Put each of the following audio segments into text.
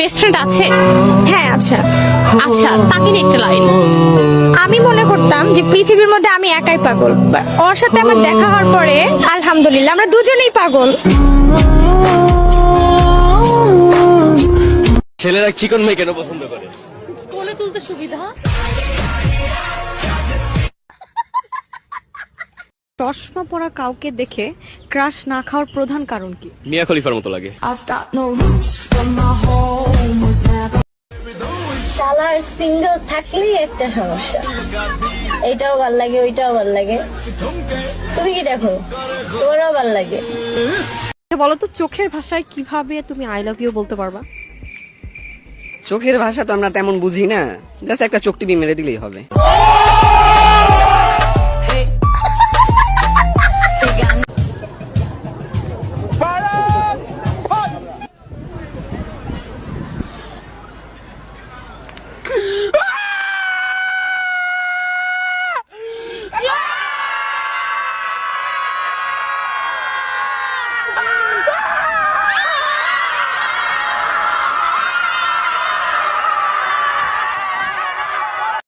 Best friend আছে? হ্যাঁ আচ্ছা। আচ্ছা তাকে নিয়ে একটা লাইন আমি মনে করতাম যে পৃথিবীর মধ্যে আমি একাই পাগল ওর সাথে আমার দেখা হওয়ার পরে আলহামদুলিল্লাহ আমরা দুজনেই পাগল। ছেলেরা চিকন মেয়ে কেন পছন্দ করে? কোলে তুলতে সুবিধা? চশমা পরা কাউকে দেখে ক্রাশ না খাওয়ার প্রধান কারণ কি? মিয়া খলিফার মতো লাগে। শালার সিঙ্গেল থাকলেই একটা সমস্যা। এইটাও ভালো লাগে ওইটাও ভালো লাগে। তুমি কি দেখো? তোমারও ভালো লাগে। আচ্ছা, বলো তো চোখের ভাষায় কীভাবে তুমি আই লাভ ইউ বলতে পারবা? চোখের ভাষা তো আমরা তেমন বুঝি না। জাস্ট একটা চোখ টিপি মেরে দিলেই হবে।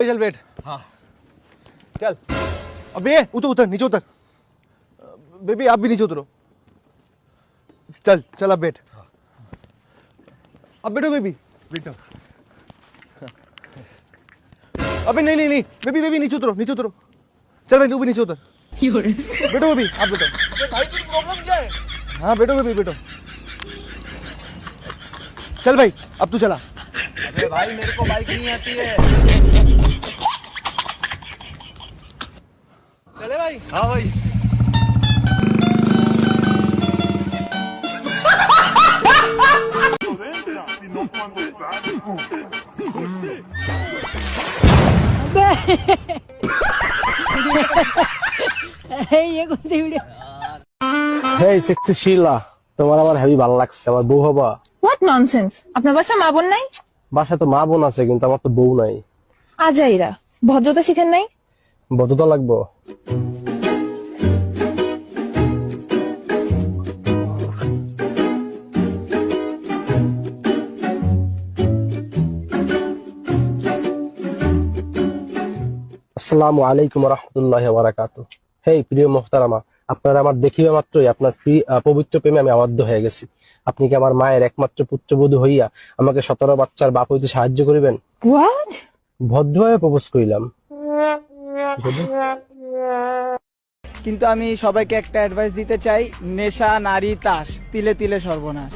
चल बैठ। हाँ। चल। अब ये उतर उतर नीचे उतर। बेबी आप भी नीचे उतरो। चल चल अब बैठ। अब बैठो बेबी। बैठो। अबे नहीं नहीं नहीं। बेबी बेबी नीचे उतरो नीचे उतरो। चल भाई तू भी नीचे उतर। बैठो बेबी आप बैठो। भाई कुछ प्रॉब्लम क्या है? हाँ बैठो बेबी बैठो। चल भाई अब तू चला। अरे भाई मेरे को बाइक नहीं आती है। হ্যাঁ হেই সেক্সি শিলা তোমার আমার হেভি ভালো লাগছে আমার বউ হবা। হোয়াট ননসেন্স আপনার বাসা মা বোন নাই? বাসা তো মা বোন আছে কিন্তু আমার তো বউ নাই। আজাইরা ভদ্রতা শিখেন নাই? ভদ্রতা লাগবো। আসসালামু আলাইকুম রহমতুল্লাহ বারাকাত হেই প্রিয় মোহতারামা আপনারা আমার দেখিবা মাত্রই আপনার পবিত্র প্রেমে আমি আবদ্ধ হয়ে গেছি। আপনি কি আমার মায়ের একমাত্র পুত্রবধূ হইয়া আমাকে সতেরো বাচ্চার বাপ হইতে সাহায্য করিবেন? হোয়াট ভদ্রভাবে প্রপোজ করিলাম। কিন্তু আমি সবাইকে একটা অ্যাডভাইস দিতে চাই নেশা নারী তাস তিলে তিলে সর্বনাশ।